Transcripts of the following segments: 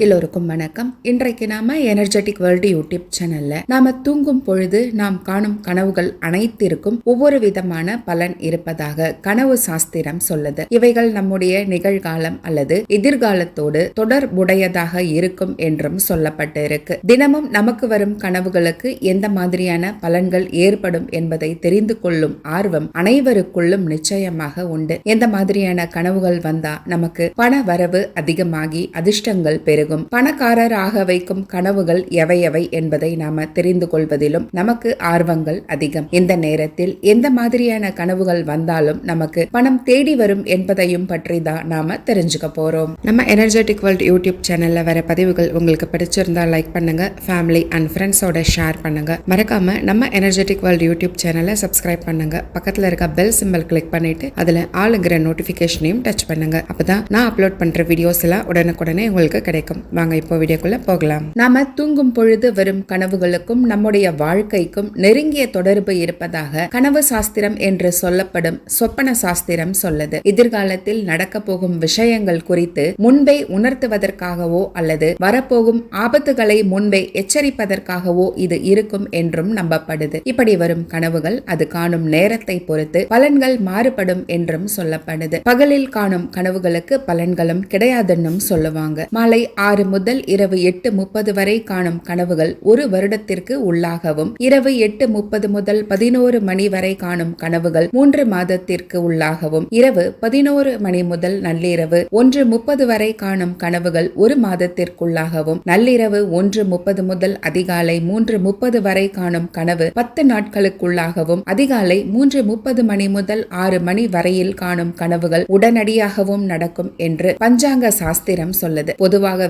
எல்லோருக்கும் வணக்கம். இன்றைக்கு நாம எனர்ஜெட்டிக் வேர்ல்டு யூடியூப் சேனல்ல நாம தூங்கும் பொழுது நாம் காணும் கனவுகள் அனைத்திற்கும் ஒவ்வொரு விதமான பலன் இருப்பதாக கனவு சாஸ்திரம் சொல்லுது. இவைகள் நம்முடைய நிகழ்காலம் அல்லது எதிர்காலத்தோடு தொடர்புடையதாக இருக்கும் என்றும் சொல்லப்பட்டு இருக்கு தினமும் நமக்கு வரும் கனவுகளுக்கு எந்த மாதிரியான பலன்கள் ஏற்படும் என்பதை தெரிந்து கொள்ளும் ஆர்வம் அனைவருக்குள்ளும் நிச்சயமாக உண்டு. எந்த மாதிரியான கனவுகள் வந்தா நமக்கு பண வரவு அதிகமாகி அதிர்ஷ்டங்கள் பெருகும். பணக்காரராக வைக்கும் கனவுகள் எவையவை என்பதை நாம தெரிந்து கொள்வதிலும் நமக்கு ஆர்வங்கள் அதிகம். இந்த நேரத்தில் எந்த மாதிரியான கனவுகள் வந்தாலும் நமக்கு பணம் தேடி வரும் என்பதையும் பற்றி தான் நாம தெரிஞ்சுக்க போறோம். நம்ம எனர்ஜெட்டிக் வேர்ல்ட் யூடியூப் சேனல்ல வர பதிவுகள் உங்களுக்கு பிடிச்சிருந்தா லைக் பண்ணுங்க ஃபேமிலி அண்ட் ஃப்ரெண்ட்ஸோட ஷேர் பண்ணுங்க. மறக்காம நம்ம எனர்ஜெட்டிக் வேர்ல்ட் யூடியூப் சேனலை சப்ஸ்கிரைப் பண்ணுங்க. பக்கத்துல இருக்க பெல் சிம்பிள் கிளிக் பண்ணிட்டு அதுல ஆளுங்கிற நோட்டிபிகேஷனையும் டச் பண்ணுங்க. அப்பதான் நான் அப்லோட் பண்ற வீடியோஸ் எல்லாம் உடனுக்குடனே உங்களுக்கு கிடைக்கும். வாங்க இப்போ வீடியோக்குள்ளே போகலாம். நாம தூங்கும் பொழுது வரும் கனவுகளுக்கும் நம்முடைய வாழ்க்கைக்கும் நெருங்கிய தொடர்பு இருப்பதாக கனவு சாஸ்திரம் என்று சொல்லப்படும் சொப்பன சாஸ்திரம் சொல்லுது. எதிர்காலத்தில் நடக்க போகும் விஷயங்கள் குறித்து முன்பே உணர்த்துவதற்காகவோ அல்லது வரப்போகும் ஆபத்துகளை முன்பே எச்சரிப்பதற்காகவோ இது இருக்கும் என்றும் நம்பப்படுது. இப்படி வரும் கனவுகள் அது காணும் நேரத்தை பொறுத்து பலன்கள் மாறுபடும் என்றும் சொல்லப்படுது. பகலில் காணும் கனவுகளுக்கு பலன்களும் கிடையாதுன்னும் சொல்லுவாங்க. மாலை ஆறு முதல் இரவு எட்டு முப்பது வரை காணும் கனவுகள் ஒரு வருடத்திற்கு உள்ளாகவும் இரவு எட்டு முப்பது முதல் பதினோரு மணி வரை காணும் கனவுகள் மூன்று மாதத்திற்கு உள்ளாகவும் இரவு பதினோரு மணி முதல் நள்ளிரவு ஒன்று முப்பது வரை காணும் கனவுகள் ஒரு மாதத்திற்குள்ளாகவும் நள்ளிரவு ஒன்று முப்பது முதல் அதிகாலை மூன்று முப்பது வரை காணும் கனவு பத்து நாட்களுக்குள்ளாகவும் அதிகாலை மூன்று முப்பது மணி முதல் ஆறு மணி வரையில் காணும் கனவுகள் உடனடியாகவும் நடக்கும் என்று பஞ்சாங்க சாஸ்திரம் சொல்லுது.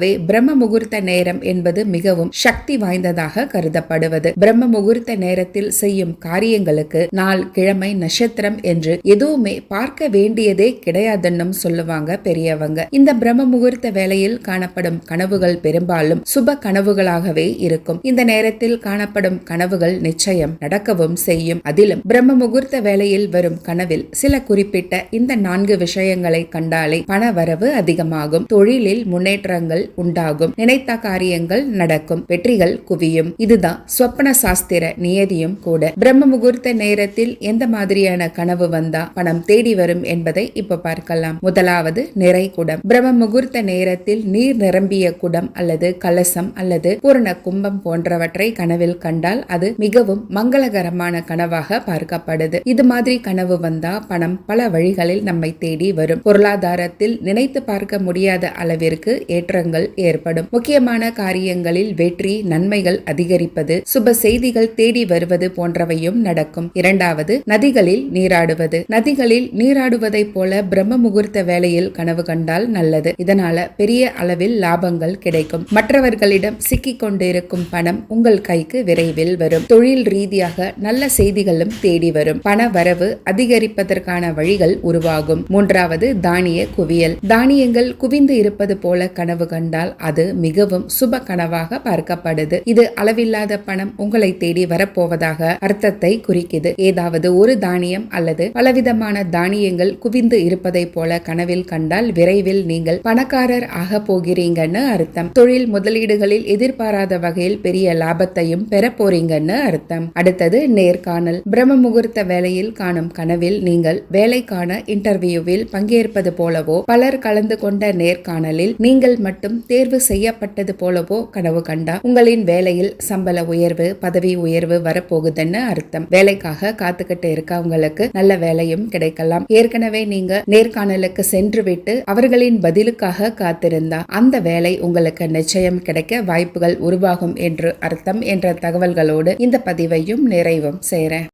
ஆகவே பிரம்ம முகூர்த்த நேரம் என்பது மிகவும் சக்தி வாய்ந்ததாக கருதப்படுவது. பிரம்ம முகூர்த்த நேரத்தில் செய்யும் காரியங்களுக்கு நாள் கிழமை நட்சத்திரம் என்று எதுவுமே பார்க்க வேண்டியதே கிடையாதுன்னும் சொல்லுவாங்க பெரியவங்க. இந்த பிரம்ம முகூர்த்த வேளையில் காணப்படும் கனவுகள் பெரும்பாலும் சுப கனவுகளாகவே இருக்கும். இந்த நேரத்தில் காணப்படும் கனவுகள் நிச்சயம் நடக்கவும் செய்யும். அதிலும் பிரம்ம முகூர்த்த வேளையில் வரும் கனவில் சில குறிப்பிட்ட இந்த நான்கு விஷயங்களை கண்டாலே பண வரவு அதிகமாகும். தொழிலில் முன்னேற்றங்கள் உண்டாகும். நினைத்த காரியங்கள் நடக்கும். வெற்றிகள் குவியும். இதுதான் சொப்பன சாஸ்திர நியதியும் கூட. பிரம்ம முகூர்த்த நேரத்தில் எந்த மாதிரியான கனவு வந்தா பணம் தேடி வரும் என்பதை இப்ப பார்க்கலாம். முதலாவது நிறை குடம். பிரம்ம முகூர்த்த நேரத்தில் நீர் நிரம்பிய குடம் அல்லது கலசம் அல்லது பூரண கும்பம் போன்றவற்றை கனவில் கண்டால் அது மிகவும் மங்களகரமான கனவாக பார்க்கப்படுது. இது மாதிரி கனவு வந்தா பணம் பல வழிகளில் நம்மை தேடி வரும். பொருளாதாரத்தில் நினைத்து பார்க்க முடியாத அளவிற்கு ஏற்றங்கள் ஏற்படும். முக்கியமான காரியங்களில் வெற்றி நன்மைகள் அதிகரிப்பது சுப செய்திகள் தேடி வருவது போன்றவையும் நடக்கும். இரண்டாவது நதிகளில் நீராடுவது. நதிகளில் நீராடுவதைப் போல பிரம்ம முகூர்த்த வேளையில் கனவு கண்டால் நல்லது. இதனால பெரிய அளவில் லாபங்கள் கிடைக்கும். மற்றவர்களிடம் சிக்கிக் கொண்டிருக்கும் பணம் உங்கள் கைக்கு விரைவில் வரும். தொழில் ரீதியாக நல்ல செய்திகளும் தேடி வரும். பண வரவு அதிகரிப்பதற்கான வழிகள் உருவாகும். மூன்றாவது தானிய குவியல். தானியங்கள் குவிந்து இருப்பது போல கனவு கண்டால் அது மிகவும் சுப கனவாக பார்க்கப்படுது. இது அளவில்லாத பணம் உங்களை தேடி வரப்போவதாக அர்த்தத்தை குறிக்குது. ஏதாவது ஒரு தானியம் அல்லது பலவிதமான தானியங்கள் குவிந்து இருப்பதை போல கனவில் கண்டால் விரைவில் நீங்கள் பணக்காரர் ஆக போகிறீங்கன்னு அர்த்தம். தொழில் முதலீடுகளில் எதிர்பாராத வகையில் பெரிய லாபத்தையும் பெற போறீங்கன்னு அர்த்தம். அடுத்தது நேர்காணல். பிரம்ம முகூர்த்த வேலையில் காணும் கனவில் நீங்கள் வேலைக்கான இன்டர்வியூவில் பங்கேற்பது போலவோ பலர் கலந்து கொண்ட நேர்காணலில் நீங்கள் மட்டும் தேர்வு செய்யப்பட்டது போலவோ கனவு கண்டா உங்களின் வேலையில் சம்பள உயர்வு பதவி உயர்வு வரப்போகுதுன்னு அர்த்தம்? வேலைக்காக காத்துக்கிட்டு இருக்கவங்களுக்கு நல்ல வேலையும் கிடைக்கலாம். ஏற்கனவே நீங்க நேர்காணலுக்கு சென்று விட்டு அவர்களின் பதிலுக்காக காத்திருந்தா அந்த வேலை உங்களுக்கு நிச்சயம் கிடைக்க வாய்ப்புகள் உருவாகும் என்று அர்த்தம் என்ற தகவல்களோடு இந்த பதிவையும் நிறைவும் செய்கிறேன்